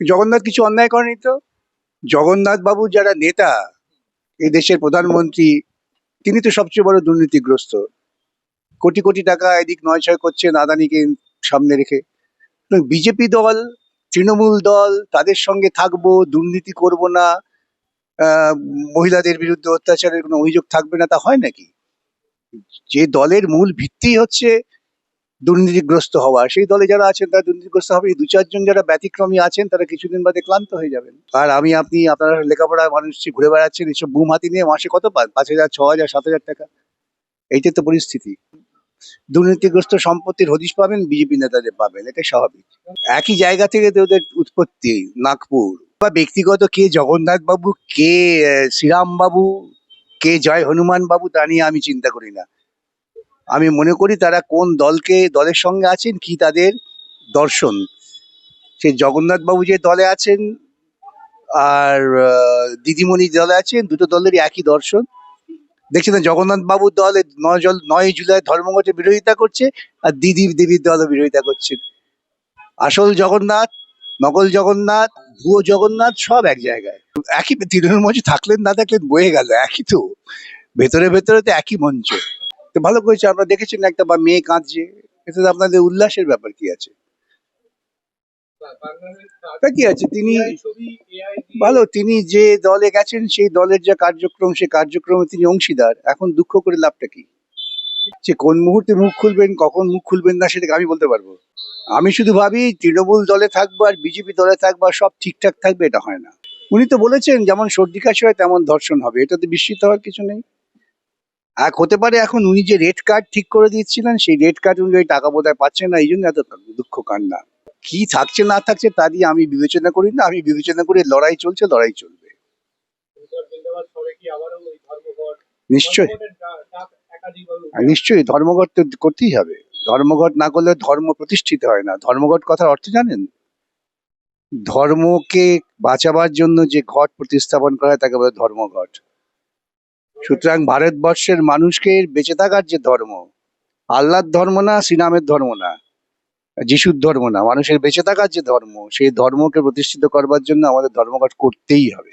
জগন্নাথ কিছু অন্যায় করেনি তো? জগন্নাথ বাবু যারা নেতা, এই দেশের প্রধানমন্ত্রী, তিনি তো সবচেয়ে বড় দুর্নীতিগ্রস্ত। কোটি কোটি টাকা এদিক নয় ছয় করছেন আদানিকে সামনে রেখে। বিজেপি দল, তৃণমূল দল, তাদের সঙ্গে থাকব, দুর্নীতি করব না মহিলাদের বিরুদ্ধে অত্যাচারের কোনো অভিযোগ থাকবে না, তা হয় নাকি? যে দলের মূল ভিত্তি হচ্ছে দুর্নীতিগ্রস্ত হওয়া। সেই দলে যারা আছেন, তারা দুর্নীতিগ্রস্ত হবে। দু চারজন যারা ব্যতিক্রমী আছেন, তারা কিছুদিন বাদে ক্লান্ত হয়ে যাবেন। আর আমি, আপনি, আপনারা লেখাপড়া মানুষ ঘুরে বেড়াচ্ছেন, এসব বুম হাতি নিয়ে মাসে কত পান? পাঁচ হাজার, ছ হাজার, সাত হাজার টাকা। এইটাই তো পরিস্থিতি। দুর্নীতিগ্রস্ত সম্পত্তির হদিশ পাবেন, বিজেপি নেতাদের পাবেন এটা স্বাভাবিক। একই জায়গা থেকে তো ওদের উৎপত্তি, নাগপুর। বা ব্যক্তিগত কে জগন্নাথ বাবু, কে শ্রীরাম বাবু কে জয় হনুমান বাবু, তা নিয়ে আমি চিন্তা করি না। আমি মনে করি তারা কোন দলকে, দলের সঙ্গে আছেন, কি তাদের দর্শন? সে জগন্নাথ বাবু যে দলে আছেন আর দিদিমণি দলে আছেন, দুটো দলেরই একই দর্শন। দেখছেন জগন্নাথ বাবুর দলে নয় নয় জুলাই ধর্মঘটে বিরোধিতা করছে আর দিদি দেবীর দলও বিরোধিতা করছেন আসল জগন্নাথ, নকল জগন্নাথ, ভুয়ো জগন্নাথ সব এক জায়গায়। একই তৃণমূল মঞ্চে থাকলেন না, থাকলেন বয়ে গেল, একই তো। ভেতরে ভেতরে তো একই মঞ্চ। তো ভালো করেছে আপনারা দেখেছেন একটা বা মেয়ে কাঁদছে। এতে আপনাদের উল্লাসের ব্যাপার কি আছে? তা কি আছে, তিনি ভালো, তিনি যে দলে গেছেন, সেই দলের যা কার্যক্রম, সেই কার্যক্রমে তিনি অংশীদার। এখন দুঃখ করে লাভটা কি? যে কোন মুহূর্তে মুখ খুলবেন, কখন মুখ খুলবেন না, সেটাকে আমি বলতে পারব। আমি শুধু ভাবি, তৃণমূল দলে থাকব আর বিজেপি দলে থাকব আর সব ঠিকঠাক থাকবে, এটা হয় না। উনি তো বলেছেন, যেমন সর্দি কাশি হয়, তেমন ধর্ষণ হবে। এটাতে বিস্মিত হওয়ার কিছু নেই। এক হতে পারে এখন উনি যে রেড কার্ড ঠিক করে দিচ্ছিলেন সেই রেড কার্ড অনুযায়ী টাকা বোধহয় পাচ্ছেন না, এই জন্য এত দুঃখ কান্না। কি থাকছে না থাকছে তা দিয়ে আমি বিবেচনা করি না, আমি বিবেচনা করি লড়াই চলছে, লড়াই চলবে। নিশ্চয়ই। নিশ্চয়ই ধর্মঘট তো করতেই হবে। ধর্মঘট না করলে ধর্ম প্রতিষ্ঠিত হয় না। ধর্মঘট কথার অর্থ জানেন? ধর্মকে বাঁচাবার জন্য যে ঘট প্রতিস্থাপন করা হয়, তাকে বলে ধর্মঘট। সুতরাং ভারতবর্ষের মানুষকে বেঁচে থাকার যে ধর্ম আল্লাহর ধর্ম না শ্রীরামের ধর্ম না, যিশুর ধর্ম না, মানুষের বেঁচে থাকার যে ধর্ম, সেই ধর্মকে প্রতিষ্ঠিত করবার জন্য আমাদের ধর্মঘট করতেই হবে।